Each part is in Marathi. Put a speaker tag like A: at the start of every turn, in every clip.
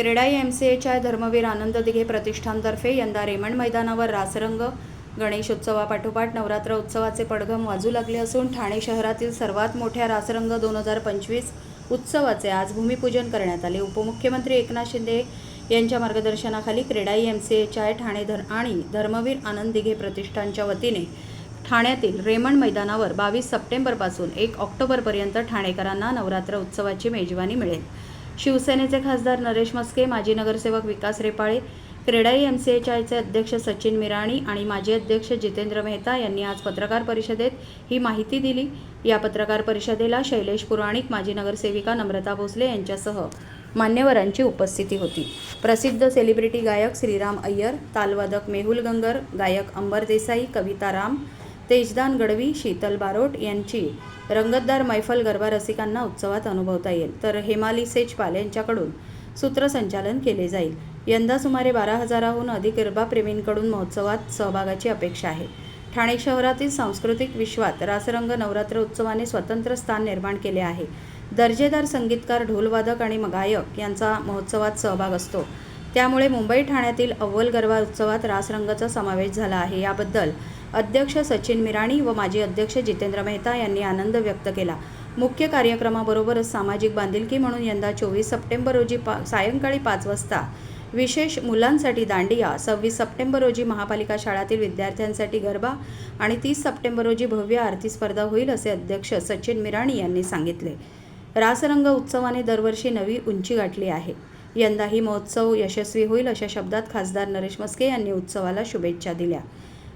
A: क्रेडाई एम सी एच्या धर्मवीर आनंद दिघे प्रतिष्ठानतर्फे यंदा रेमंड मैदानावर रासरंग. गणेशोत्सवापाठोपाठ नवरात्र उत्सवाचे पडघम वाजू लागले असून ठाणे शहरातील सर्वात मोठ्या रासरंग दोन हजार पंचवीस उत्सवाचे आज भूमिपूजन करण्यात आले. उपमुख्यमंत्री एकनाथ शिंदे यांच्या मार्गदर्शनाखाली क्रेडाई एम सी एच्या ठाणे धर आणि धर्मवीर आनंद दिघे प्रतिष्ठानच्या वतीने ठाण्यातील रेमंड मैदानावर बावीस सप्टेंबरपासून एक ऑक्टोबरपर्यंत ठाणेकरांना नवरात्र उत्सवाची मेजवानी मिळेल. शिवसेनेचे खासदार नरेश मस्के माजी नगरसेवक Vikas Repale CREDAI M C H आयचे अध्यक्ष सचिन मिराणी आणि माजी अध्यक्ष जितेंद्र मेहता यांनी आज पत्रकार परिषदेत ही माहिती दिली. या पत्रकार परिषदेला शैलेश पुराणिक माजी नगरसेविका नम्रता भोसले यांच्यासह मान्यवरांची उपस्थिती होती. प्रसिद्ध सेलिब्रिटी गायक श्रीराम अय्यर तालवादक मेहुल गंगर गायक अंबर देसाई कविता राम तेजदान गडवी शीतल बारोट यांची रंगतदार मैफल गरबा रसिकांना उत्सवात अनुभवता येईल. तर हेमाली सेजपाल यांच्याकडून सूत्रसंचालन केले जाईल. यंदा सुमारे बारा हजाराहून अधिक गरबाप्रेमींकडून महोत्सवात सहभागाची अपेक्षा आहे. ठाणे शहरातील सांस्कृतिक विश्वात रासरंग नवरात्र उत्सवाने स्वतंत्र स्थान निर्माण केले आहे. दर्जेदार संगीतकार ढोलवादक आणि गायक यांचा महोत्सवात सहभाग असतो. त्यामुळे मुंबई ठाण्यातील अव्वल गरबा उत्सवात रासरंगाचा समावेश झाला आहे. याबद्दल अध्यक्ष सचिन मिराणी व माजी अध्यक्ष जितेंद्र मेहता यांनी आनंद व्यक्त केला. मुख्य कार्यक्रमाबरोबरच सामाजिक बांधिलकी म्हणून यंदा चोवीस सप्टेंबर रोजी पा सायंकाळी पाच वाजता विशेष मुलांसाठी दांडिया सव्वीस सप्टेंबर रोजी महापालिका शाळातील विद्यार्थ्यांसाठी गरबा आणि तीस सप्टेंबर रोजी भव्य आरती स्पर्धा होईल असे अध्यक्ष सचिन मिराणी यांनी सांगितले. रासरंग उत्सवाने दरवर्षी नवी उंची गाठली आहे. यंदाही महोत्सव यशस्वी होईल अशा शब्दात खासदार नरेश मस्के यांनी उत्सवाला शुभेच्छा दिल्या.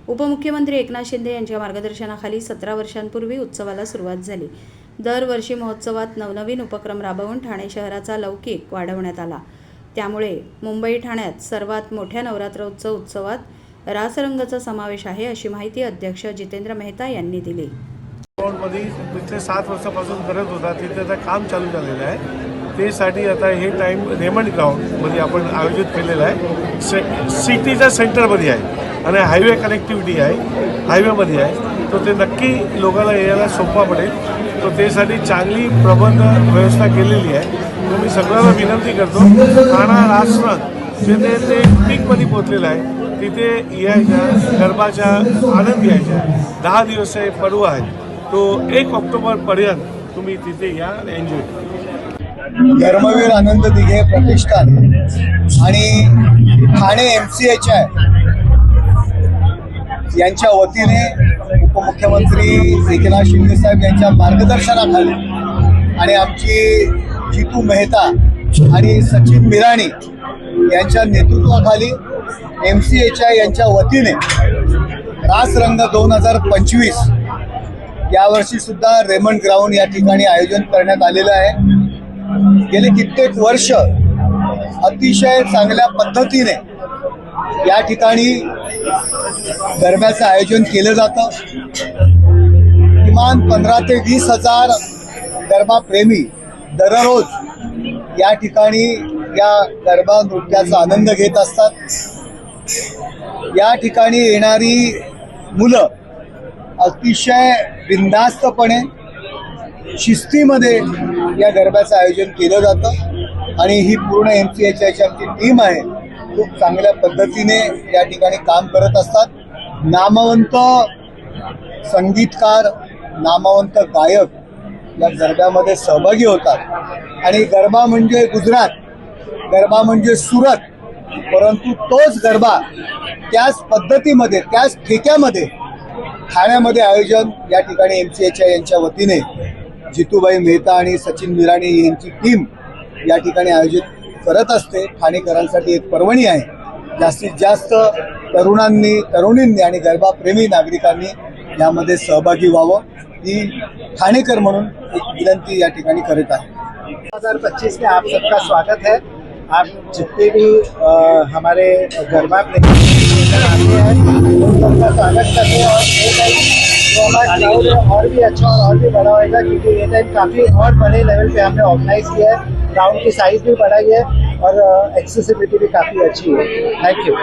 A: उपमुख्यमंत्री एकनाथ शिंदे यांच्या मार्गदर्शनाखाली सतरा वर्षांपूर्वी उत्सवाला सुरुवात झाली. दरवर्षी महोत्सवात नवनवीन उपक्रम राबवून ठाणे शहराचा लौकिक वाढवण्यात आला. त्यामुळे मुंबई ठाण्यात सर्वात मोठ्या नवरात्रोत्सव उत्सवात रासरंगाचा समावेश आहे अशी माहिती अध्यक्ष जितेंद्र मेहता यांनी दिली.
B: सात वर्षापासून करत होता. तिथे काम चालू झालेलं आहे. तेसाठी आता हे टाईम रेमंड ग्राउंडमध्ये आपण आयोजित केलेलं आहे. से सिटीच्या सेंटरमध्ये आहे आणि हायवे कनेक्टिव्हिटी आहे हायवेमध्ये आहे. तर ते नक्की लोकांना यायला सोपा पडेल. तर त्यासाठी चांगली प्रबंध व्यवस्था केलेली आहे. तर मी सगळ्यांना विनंती करतो ठाणा राजस्थान जिथे ते पीकमध्ये पोचलेलं आहे तिथे यायच्या गरबाच्या आनंद घ्यायच्या. दहा दिवस हे पर्व आहे तो एक ऑक्टोबरपर्यंत तुम्ही तिथे या एन्जॉय करा.
C: धर्मवीर आनंद दिघे प्रतिष्ठान. आणि Thane M C H I. यांच्या वतीने उपमुख्यमंत्री एकनाथ शिंदे साहेब यांच्या मार्गदर्शनाखाली आणि आमची जितू मेहता आणि सचिन मिराणी यांच्या नेतृत्वाखाली एम सी एच आय यांच्या वतीने रासरंग दोन हजार पंचवीस यावर्षी सुद्धा रेमंड ग्राउंड या ठिकाणी आयोजन करण्यात आलेलं आहे. गेले कित्येक वर्ष अतिशय चांगल्या पद्धतीने या ठिकाणी गरब्याचं आयोजन केलं जातं. किमान पंधरा ते वीस हजार गरबाप्रेमी दररोज या ठिकाणी या गरबा नृत्याचा आनंद घेत असतात. या ठिकाणी येणारी मुलं अतिशय बिंदास्तपणे शिस्तीमध्ये या गरब्याचं आयोजन केलं जातं. आणि ही पूर्ण एम सी एच आयची आमची टीम आहे. खूप चांगल्या पद्धतीने या ठिकाणी काम करत असतात. नामवंत संगीतकार नामवंत गायक या गरब्यामध्ये सहभागी होतात. आणि गरबा म्हणजे गुजरात गरबा म्हणजे सुरत परंतु तोच गरबा त्याच पद्धतीमध्ये त्याच ठेक्यामध्ये ठाण्यामध्ये आयोजन या ठिकाणी एम सी एच आय यांच्या वतीने जितूबाई मेहता आणि सचिन मिराणी यांची टीम या ठिकाणी आयोजित करत असते. ठाणेकरांसाठी एक पर्वणी आहे. जास्तीत जास्त तरुणांनी तरुणींनी आणि गरबाप्रेमी नागरिकांनी यामध्ये सहभागी व्हावं. ही ठाणेकर म्हणून एक विनंती या ठिकाणी करीत आहे.
D: 2025 में आप सबका स्वागत है. आप जितने भी आ, हमारे गरबा प्रेमी आते हैं उन सबका स्वागत करते हैं और और भी अच्छा और और भी बड़ा होगा क्योंकि ये टाइम काफ़ी और बड़े लेवल पे हमने ऑर्गेनाइज किया है ग्राउंड की साइज़ भी बढ़ाई है और एक्सेसिबिलिटी भी काफ़ी अच्छी है। Thank you